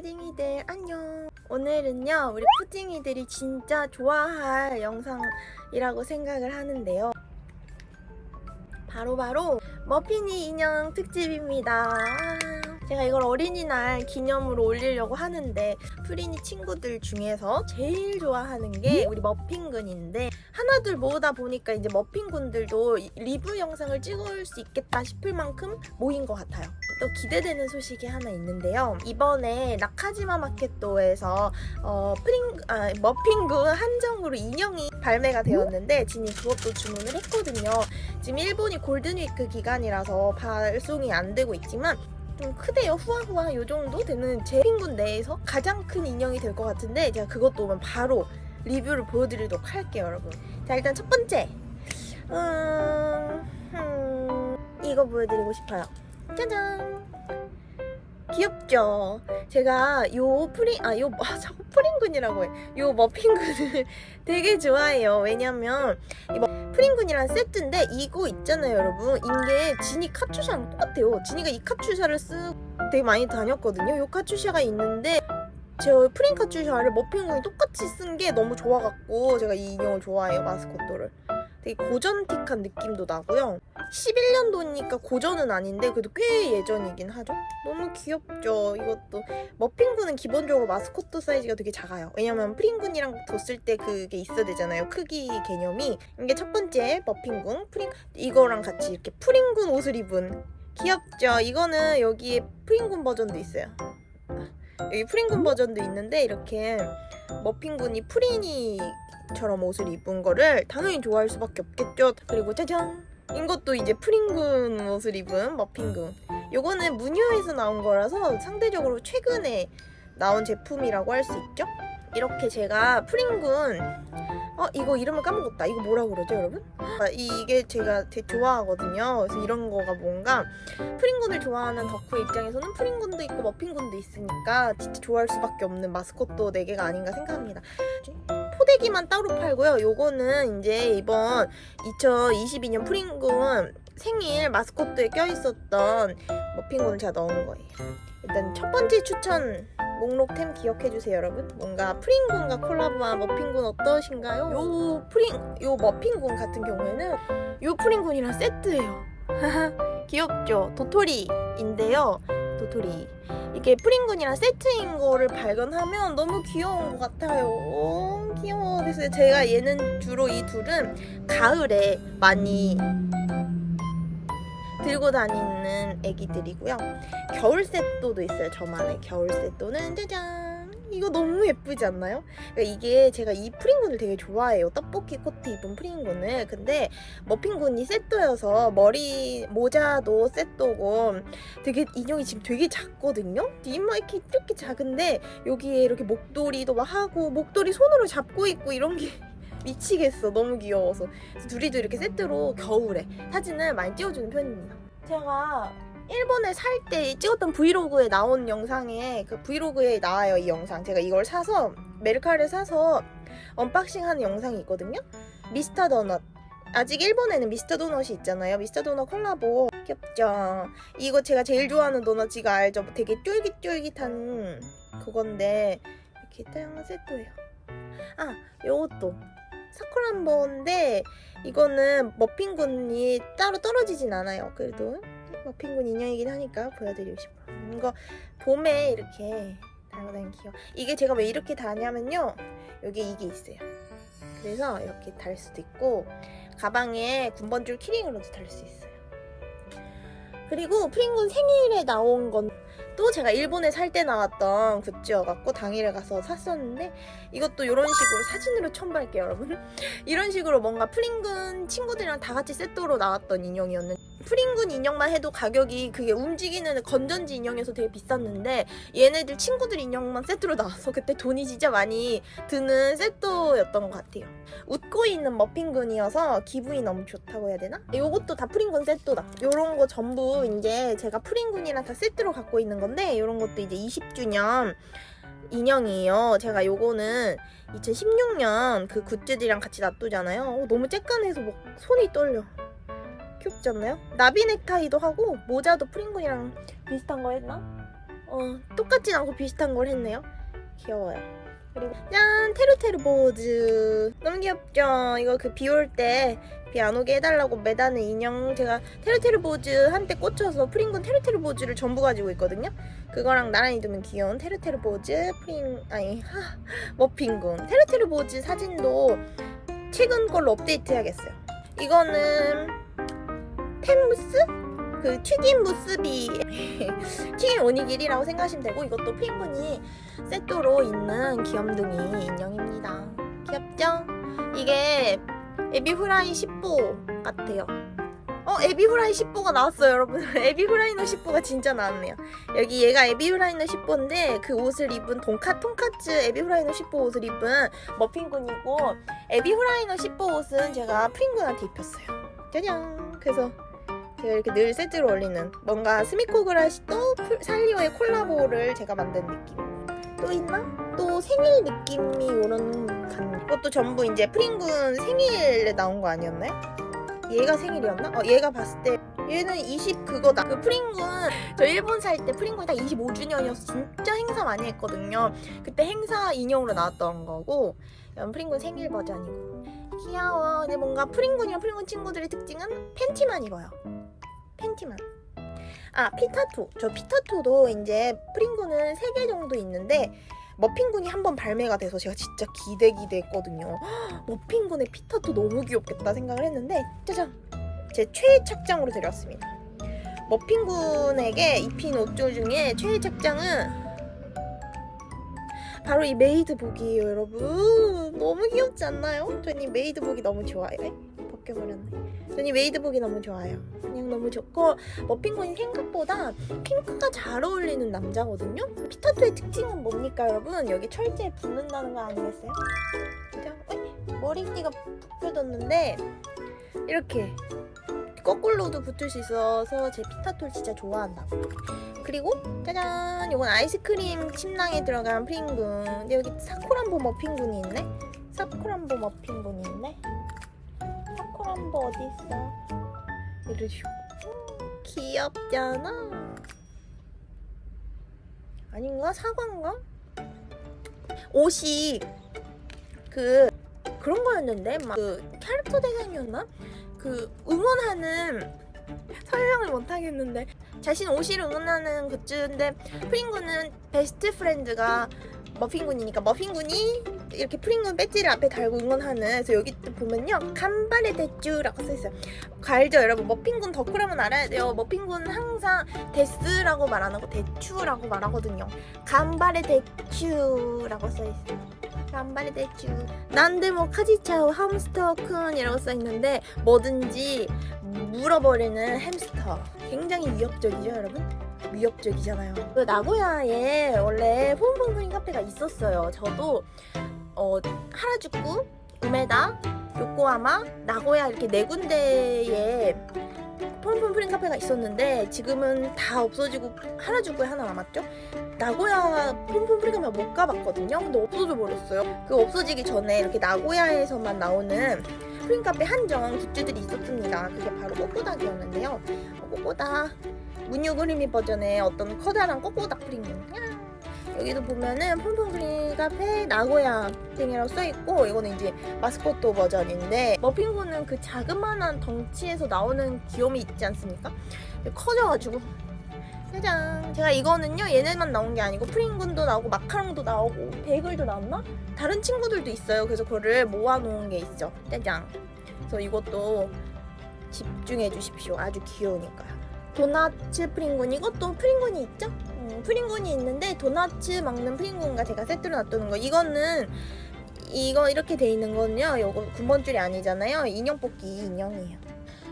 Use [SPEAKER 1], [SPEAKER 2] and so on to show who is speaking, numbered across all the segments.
[SPEAKER 1] 푸딩이들 안녕. 오늘은요 우리 푸딩이들이 진짜 좋아할 영상이라고 생각을 하는데요. 바로바로 머피니 인형 특집입니다. 제가 이걸 어린이날 기념으로 올리려고 하는데 프리니 친구들 중에서 제일 좋아하는 게 우리 머핀군인데 하나둘 모으다 보니까 이제 머핀군들도 이- 리뷰 영상을 찍을 수 있겠다 싶을 만큼 모인 것 같아요. 또 기대되는 소식이 하나 있는데요. 이번에 나카지마 마켓도에서 어, 프링 아, 머핀군 한정으로 인형이 발매가 되었는데 진이 그것도 주문을 했거든요. 지금 일본이 골든위크 기간이라서 발송이 안 되고 있지만 좀 크대요. 후아후아 요 정도 되는 제 핑군 내에서 가장 큰 인형이 될 것 같은데 제가 그것도 오면 바로 리뷰를 보여드리도록 할게요, 여러분. 자 일단 첫 번째, 음, 음, 이거 보여드리고 싶어요. 짜잔. 귀엽죠? 제가 요 프링, 아, 요, 아, 자꾸 프링군이라고 해. 요 머핀군을 되게 좋아해요. 왜냐면, 이 머- 프링군이란 세트인데, 이거 있잖아요, 여러분. 이게 지니 카츄샤랑 똑같아요. 지니가 이 카츄샤를 쓰고 되게 많이 다녔거든요. 요 카츄샤가 있는데, 제 프링 카츄샤를 머핀군이 똑같이 쓴 게 너무 좋아갖고, 제가 이 인형을 좋아해요, 마스코트를. 되게 고전틱한 느낌도 나고요. 11년도니까 고전은 아닌데 그래도 꽤 예전이긴 하죠. 너무 귀엽죠. 이것도 머핀군은 기본적으로 마스코트 사이즈가 되게 작아요. 왜냐면 프링군이랑 뒀을 때 그게 있어야 되잖아요. 크기 개념이. 이게 첫 번째 머핀군 프링 이거랑 같이 이렇게 프링군 옷을 입은 귀엽죠. 이거는 여기에 프링군 버전도 있어요. 여기 프링군 버전도 있는데 이렇게 머핀군이 프리니처럼 옷을 입은 거를 당연히 좋아할 수밖에 없겠죠. 그리고 짜잔! 이것도 이제 프링군 옷을 입은 머핀군. 요거는 무뉴에서 나온 거라서 상대적으로 최근에 나온 제품이라고 할 수 있죠. 이렇게 제가 프링군 어 이거 이름을 까먹었다. 이거 뭐라 그러죠, 여러분? 아, 이게 제가 되게 좋아하거든요. 그래서 이런 거가 뭔가 프링군을 좋아하는 덕후 입장에서는 프링군도 있고 머핀군도 있으니까 진짜 좋아할 수밖에 없는 마스코트 4개가 아닌가 생각합니다. 포대기만 따로 팔고요. 요거는 이제 이번 2022년 프링군 생일 마스코트에 껴있었던 머핀군을 제가 넣은 거예요. 일단 첫 번째 추천 목록템 기억해주세요, 여러분. 뭔가 프링군과 콜라보한 머핀군 어떠신가요? 요 프링, 요 머핀군 같은 경우에는 요 프링군이랑 세트예요. 귀엽죠? 도토리인데요. 도토리. 이게 프링군이랑 세트인 거를 발견하면 너무 귀여운 것 같아요. 오, 귀여워. 그래서 제가 얘는 주로 이 둘은 가을에 많이 들고 다니는 애기들이고요. 겨울 세또도 있어요. 저만의 겨울 세또는 짜잔. 이거 너무 예쁘지 않나요? 그러니까 이게 제가 이 프링군을 되게 좋아해요. 떡볶이 코트 입은 프링군을. 근데 머핀군이 세또여서 머리 모자도 세또고 되게 인형이 지금 되게 작거든요. 이마 이렇게 이렇게 작은데 여기에 이렇게 목도리도 막 하고 목도리 손으로 잡고 있고 이런 게 미치겠어. 너무 귀여워서 둘이도 이렇게 세트로 겨울에 사진을 많이 찍어주는 편입니다. 제가 일본에 살 때 찍었던 브이로그에 나온 영상에 그 브이로그에 나와요 이 영상. 제가 이걸 사서 메르카를 사서 언박싱하는 영상이 있거든요. 미스터 도넛. 아직 일본에는 미스터 도넛이 있잖아요. 미스터 도넛 콜라보 귀엽죠. 이거 제가 제일 좋아하는 도넛 이거 알죠? 되게 쫄깃쫄깃한 그건데 이렇게 다양한 세트예요. 아, 요것도 사쿠란보인데 이거는 머핀군이 따로 떨어지진 않아요. 그래도 머핀군 인형이긴 하니까 보여드리고 싶어요. 이거 봄에 이렇게 달고 다니는 귀여워. 이게 제가 왜 이렇게 다냐면요. 여기 이게 있어요. 그래서 이렇게 달 수도 있고 가방에 군번줄 키링으로도 달 수 있어요. 그리고 프링군 생일에 나온 건 또 제가 일본에 살 때 나왔던 굿즈여갖고 당일에 가서 샀었는데 이것도 이런 식으로 사진으로 첨부할게요 여러분. 이런 식으로 뭔가 프링군 친구들이랑 다 같이 세트로 나왔던 인형이었는데 프링군 인형만 해도 가격이 그게 움직이는 건전지 인형에서 되게 비쌌는데 얘네들 친구들 인형만 세트로 나와서 그때 돈이 진짜 많이 드는 세트였던 것 같아요 웃고 있는 머핀군이어서 기분이 너무 좋다고 해야 되나? 요것도 다 프링군 세트다 요런 거 전부 이제 제가 프링군이랑 다 세트로 갖고 있는 건데 요런 것도 이제 20주년 인형이에요. 제가 요거는 2016년 그 굿즈들이랑 같이 놔두잖아요. 어, 너무 쬐깐해서 막 손이 떨려. 귀엽지 않나요? 나비 넥타이도 하고 모자도 프링군이랑 비슷한 거 했나? 어, 똑같진 않고 비슷한 걸 했네요. 귀여워요. 그리고 짠 테루테루 보즈 너무 귀엽죠? 이거 그 비 올 때 비 안 오게 해달라고 매다는 인형 제가 테루테루 보즈 한때 꽂혀서 프링군 테루테루 보즈를 전부 가지고 있거든요. 그거랑 나란히 두면 귀여운 테루테루 보즈 프링 아니 하, 머핀군 테루테루 보즈 사진도 최근 걸로 업데이트 해야겠어요. 이거는 템무스 그 튀김 무스비 튀김 오니기리라고 생각하시면 되고 이것도 핑군이 세트로 있는 귀염둥이 인형입니다. 귀엽죠? 이게 에비프라이 10보 같아요. 어, 에비프라이 10보가 나왔어요, 여러분. 에비프라이너 10보가 진짜 나왔네요. 여기 얘가 에비프라이너 10보인데 그 옷을 입은 돈카 통카츠 에비프라이너 10보 옷을 입은 머핀군이고 에비프라이너 10보 옷은 제가 프링군한테 입혔어요. 짜잔. 그래서 제가 이렇게 늘 세트로 올리는 뭔가 스미코그라시 또 풀- 살리오의 콜라보를 제가 만든 느낌. 또 있나? 또 생일 느낌이 오는 간. 이것도 전부 이제 프링군 생일에 나온 거 아니었나요? 얘가 생일이었나? 어, 얘가 봤을 때 얘는 20 그거다. 그 프링군 저 일본 살 때 프링군이 딱 25주년이어서 진짜 행사 많이 했거든요. 그때 행사 인형으로 나왔던 거고 프링군 생일 버전이고 귀여워. 근데 뭔가 프링군이랑 프링군 친구들의 특징은 팬티만 입어요. 팬티만. 아 피타토. 저 피타토도 이제 프링군은 3개 정도 있는데 머핀군이 한 번 발매가 돼서 제가 진짜 기대 기대했거든요. 헉, 머핀군의 피타토 너무 귀엽겠다 생각을 했는데 짜잔 제 최애 착장으로 데려왔습니다. 머핀군에게 입힌 옷들 중에 최애 착장은 바로 이 메이드복이에요, 여러분. 너무 귀엽지 않나요? 저는 이 메이드복이 너무 좋아요. 에? 벗겨버렸네. 저는 이 메이드복이 너무 좋아요. 그냥 너무 좋고 머핀군이 생각보다 핑크가 잘 어울리는 남자거든요. 피타토의 특징은 뭡니까, 여러분? 여기 철제에 붙는다는 거 아니겠어요? 자, 어이, 머리띠가 묶여졌는데 이렇게 거꾸로도 붙을 수 있어서 제 피타토를 진짜 좋아한다. 그리고 짜잔, 이건 아이스크림 침낭에 들어간 프링군. 근데 여기 사쿠란보 머핀군이 있네. 사쿠란보 머핀군이 있네. 어디 있어? 이러시오. 귀엽잖아. 아닌가? 사과인가? 옷이 그 그런 거였는데 막 그 캐릭터 대상이었나? 그 응원하는 설명을 못 하겠는데 자신 옷을 응원하는 굿즈인데 프링군은 베스트 프렌드가 머핀군이니까 머핀군이 이렇게 프링군 배지를 앞에 달고 응원하는 그래서 여기 또 보면요. 간발의 대쭈라고 써있어요. 알죠? 여러분 머핀군 덕후라면 알아야 돼요. 머핀군 항상 데스라고 말 안 하고 대추라고 말하거든요. 간발의 대추라고 써있어요. 간발의 대추 난데 뭐 카지차우 ham스터 쿤이라고 써있는데 뭐든지 물어버리는 햄스터. 굉장히 위협적이죠 여러분? 위협적이잖아요. 그 나고야에 원래 폼폼프린 카페가 있었어요. 저도 어 하라주쿠, 우메다, 요코하마, 나고야 이렇게 네 군데에 폼폼 프린 카페가 있었는데 지금은 다 없어지고 하라주쿠에 하나 남았죠? 나고야 폼폼 프린 카페 못 가봤거든요. 근데 없어져 버렸어요. 그 없어지기 전에 이렇게 나고야에서만 나오는 프린 카페 한정 굿즈들이 있었습니다. 그게 바로 꼬꼬닥이었는데요. 어, 꼬꼬닥 문유그리미 버전의 어떤 커다란 꼬꼬닥 프링군 여기도 보면은 폼폼그린 카페 나고야 땡이라고 써있고 이거는 이제 마스코트 버전인데 머핀군은 그 자그마한 덩치에서 나오는 귀염이 있지 않습니까? 커져가지고. 짜잔. 제가 이거는요 얘네만 나온 게 아니고 프링군도 나오고 마카롱도 나오고 베이글도 나왔나? 다른 친구들도 있어요. 그래서 그거를 모아놓은 게 있죠. 짜잔. 그래서 이것도 집중해 주십시오. 아주 귀여우니까요. 도나츠 프링군 이것도 프링군이 있죠? 음, 프링군이 있는데 도나츠 먹는 프링군과 제가 세트로 놔두는 거. 이거는 이거 이렇게 돼 있는 거는요 이거 군번줄이 아니잖아요. 인형 뽑기 인형이에요.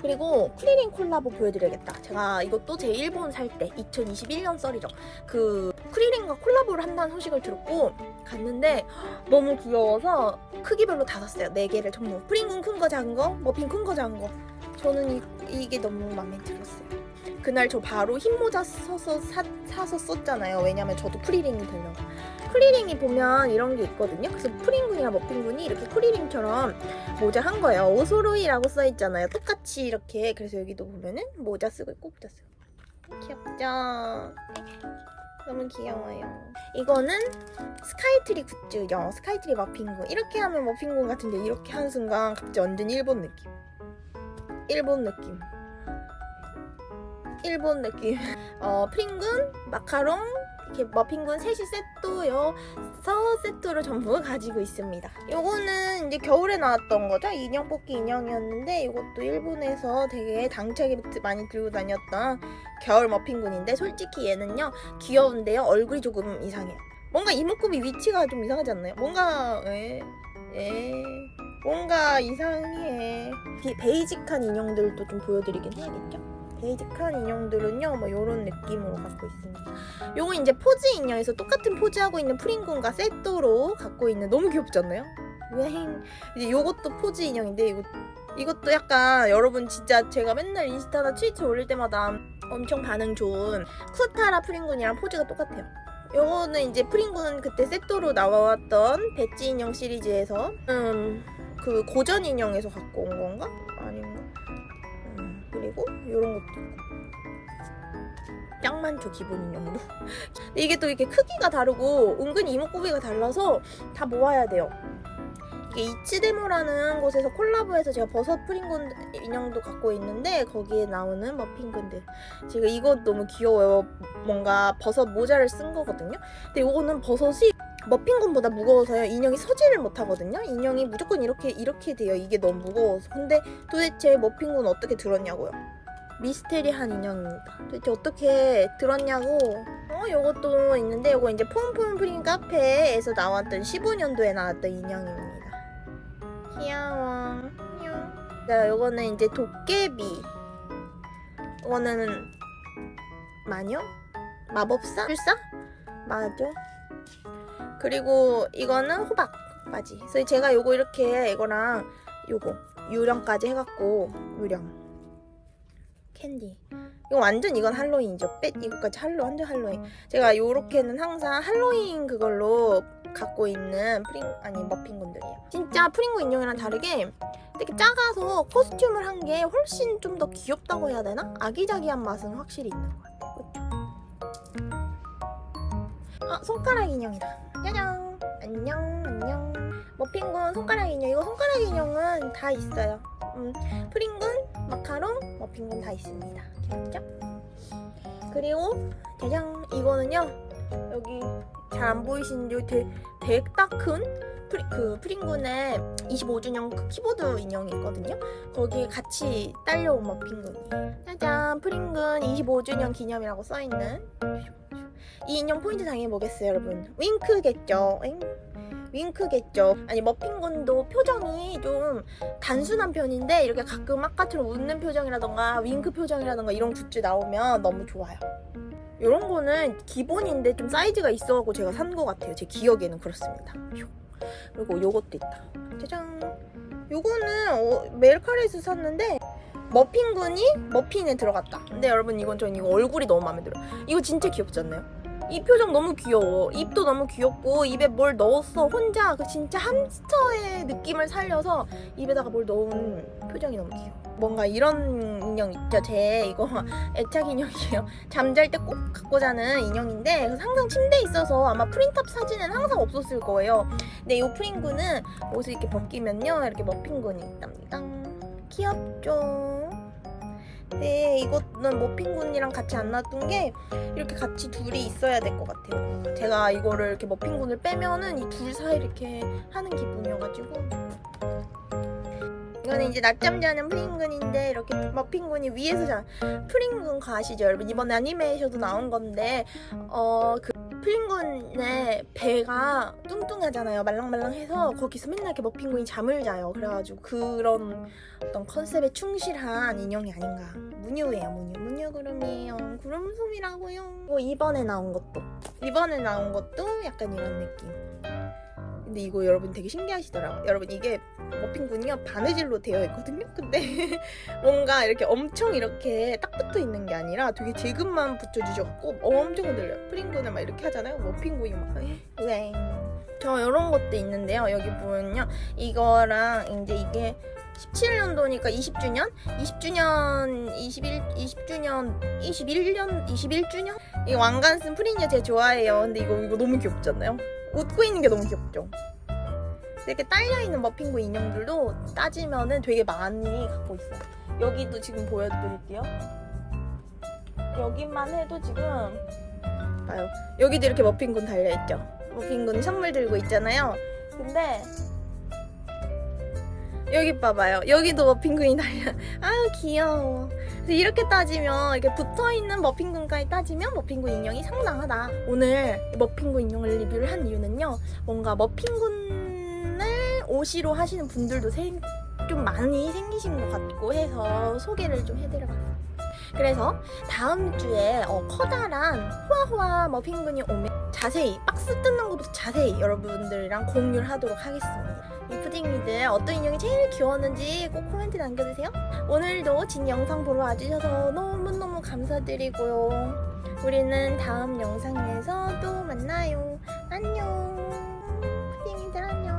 [SPEAKER 1] 그리고 크리링 콜라보 보여드려야겠다. 제가 이것도 제 일본 살 때 2021년 썰이죠. 그 크리링과 콜라보를 한다는 소식을 들었고 갔는데 너무 귀여워서 크기별로 다 샀어요. 4개를 전부. 프링군 큰 거 작은 거 머핀 큰 거 작은 거. 저는 이, 이게 너무 마음에 들었어요 그날 저 바로 흰 모자 서서 사, 사서 썼잖아요. 왜냐면 저도 프리링이 되려고. 프리링이 보면 이런 게 있거든요. 그래서 프링군이랑 머핀군이 이렇게 프리링처럼 모자 한 거예요. 오소로이라고 써 있잖아요. 똑같이 이렇게. 그래서 여기도 보면은 모자 쓰고 모자 쓰고. 귀엽죠? 너무 귀여워요. 이거는 스카이트리 굿즈요. 스카이트리 머핀군. 이렇게 하면 머핀군 같은데 이렇게 하는 순간 갑자기 완전 일본 느낌. 일본 느낌. 일본 느낌. 어, 프링군, 마카롱, 이렇게 머핀군 셋이 세트요. 서 세트로 전부 가지고 있습니다. 요거는 이제 겨울에 나왔던 거죠. 인형 뽑기 인형이었는데 이것도 일본에서 되게 당차게 많이 들고 다녔던 겨울 머핀군인데 솔직히 얘는요 귀여운데요 얼굴이 조금 이상해요. 뭔가 이목구비 위치가 좀 이상하지 않나요? 뭔가 에, 에 뭔가 이상해. 비- 베이직한 인형들도 좀 보여드리긴 해야겠죠. 베이직한 인형들은요 뭐 이런 느낌으로 갖고 있습니다. 요거 이제 포즈 인형에서 똑같은 포즈 하고 있는 프링군과 세트로 갖고 있는 너무 귀엽지 않나요? 웽 이제 요것도 포즈 인형인데 이거 이것도 약간 여러분 진짜 제가 맨날 인스타나 트위터 올릴 때마다 엄청 반응 좋은 쿠타라 프링군이랑 포즈가 똑같아요. 요거는 이제 프링군 그때 세트로 나왔던 배지 인형 시리즈에서 음 그 고전 인형에서 갖고 온 건가? 그리고 요런 것도 있고. 짱 많죠 기본 인형도. 근데 이게 또 이렇게 크기가 다르고 은근히 이목구비가 달라서 다 모아야 돼요. 이게 이츠데모라는 곳에서 콜라보해서 제가 버섯 프링군 인형도 갖고 있는데 거기에 나오는 머핀군들 지금 이거 너무 귀여워요. 뭔가 버섯 모자를 쓴 거거든요. 근데 이거는 버섯이 머핀군보다 무거워서요. 인형이 서지를 못하거든요. 인형이 무조건 이렇게 이렇게 돼요. 이게 너무 무거워서. 근데 도대체 머핀군 어떻게 들었냐고요? 미스테리한 인형입니다. 도대체 어떻게 들었냐고. 어 요것도 있는데 요거 이제 폼폼 프린 카페에서 나왔던 15년도에 나왔던 인형입니다. 귀여워. 뿅. 자 요거는 이제 도깨비. 이거는 마녀? 마법사? 술사? 맞아 그리고 이거는 호박 바지. 그래서 제가 요거 이렇게 이거랑 요거 유령까지 해갖고 유령 캔디. 이거 완전 이건 할로윈이죠. 뺏 이거까지 할로 완전 할로윈. 제가 요렇게는 항상 할로윈 그걸로 갖고 있는 프링 아니 머핀군들이에요. 진짜 프링군 인형이랑 다르게 되게 작아서 코스튬을 한 게 훨씬 좀 더 귀엽다고 해야 되나? 아기자기한 맛은 확실히 있는 것 같아요? 아 손가락 인형이다 짜잔. 안녕 안녕. 머핀군 손가락 인형. 이거 손가락 인형은 다 있어요. 음, 프링군 마카롱 머핀군 다 있습니다. 귀엽죠? 그리고 짜잔. 이거는요 여기 잘 안 보이시는데 되게, 되게 딱큰 프리, 그 프링군의 25주년 그 키보드 인형이 있거든요. 거기에 같이 딸려온 머핀군이에요. 짜잔. 프링군 25주년 기념이라고 써있는 이 인형 포인트 당연히 뭐겠어요 여러분? 윙크겠죠? 윙. 윙크겠죠? 아니 머핀군도 표정이 좀 단순한 편인데 이렇게 가끔 아까처럼 웃는 표정이라던가 윙크 표정이라던가 이런 굿즈 나오면 너무 좋아요. 이런 거는 기본인데 좀 사이즈가 있어갖고 제가 산 것 같아요. 제 기억에는 그렇습니다. 휴. 그리고 요것도 있다. 짜잔. 요거는 어, 메일카리에서 샀는데 머핀군이 머핀에 들어갔다 근데 여러분 이건 전 이거 얼굴이 너무 마음에 들어요 이거 진짜 귀엽지 않나요? 이 표정 너무 귀여워. 입도 너무 귀엽고 입에 뭘 넣었어 혼자 그 진짜 함스터의 느낌을 살려서 입에다가 뭘 넣은 표정이 너무 귀여워. 뭔가 이런 인형 있죠. 제 이거 애착 인형이에요. 잠잘 때 꼭 갖고 자는 인형인데 그래서 항상 침대에 있어서 아마 프린탑 사진은 항상 없었을 거예요. 근데 이 프린군은 옷을 이렇게 벗기면요 이렇게 머핀군이 있답니다. 귀엽죠. 네, 이거는 머핀군이랑 같이 안 놔둔 게 이렇게 같이 둘이 있어야 될 것 같아요. 제가 이거를 이렇게 머핀군을 빼면은 이 둘 사이 이렇게 하는 기분이어가지고. 이거는 이제 낮잠 자는 프링군인데 이렇게 머핀군이 위에서 자 프링군 거 아시죠? 여러분? 이번에 애니메이션도 나온 건데 어그 프링군의 배가 뚱뚱하잖아요. 말랑말랑해서 거기서 맨날 이렇게 머핀군이 잠을 자요. 그래가지고 그런 어떤 컨셉에 충실한 인형이 아닌가. 무뉴예요 무뉴. 무뉴 구름이에요. 구름솜이라고요. 뭐 이번에 나온 것도. 이번에 나온 것도 약간 이런 느낌 근데 이거 여러분 되게 신기하시더라고요 여러분 이게 머핀군이요 바느질로 되어 있거든요 근데 뭔가 이렇게 엄청 이렇게 딱 붙어 있는 게 아니라 되게 질근만 붙여주셔갖고 엄청 흔들려요 프링군을 막 이렇게 하잖아요 머핀군이 막 우엥 저 이런 것도 있는데요 여기 보면요 이거랑 이제 이게 17년도니까 20주년? 20주년, 21, 20주년, 21년, 21주년? 이 왕관 쓴 프리니어 제가 좋아해요. 근데 이거, 이거 너무 귀엽지 않나요? 웃고 있는 게 너무 귀엽죠? 이렇게 딸려있는 머핀구 인형들도 따지면은 되게 많이 갖고 있어요. 여기도 지금 보여드릴게요. 여기만 해도 지금 봐요. 여기도 이렇게 머핀군 달려있죠. 머핀군 선물 들고 있잖아요. 근데 여기 봐봐요. 여기도 머핀군이 달려. 아유 귀여워. 그래서 이렇게 따지면 이렇게 붙어있는 머핀군까지 따지면 머핀군 인형이 상당하다. 오늘 머핀군 인형을 리뷰를 한 이유는요. 뭔가 머핀군을 옷이로 하시는 분들도 생- 좀 많이 생기신 것 같고 해서 소개를 좀 해드려봤어요. 그래서 다음 주에 어, 커다란 호아호아 머핀군이 오면 자세히 박스 뜯는 것부터 자세히 여러분들이랑 공유를 하도록 하겠습니다. 이 푸딩이들 어떤 인형이 제일 귀여웠는지 꼭 코멘트 남겨주세요. 오늘도 진 영상 보러 와주셔서 너무너무 감사드리고요. 우리는 다음 영상에서 또 만나요. 안녕. 푸딩이들 안녕.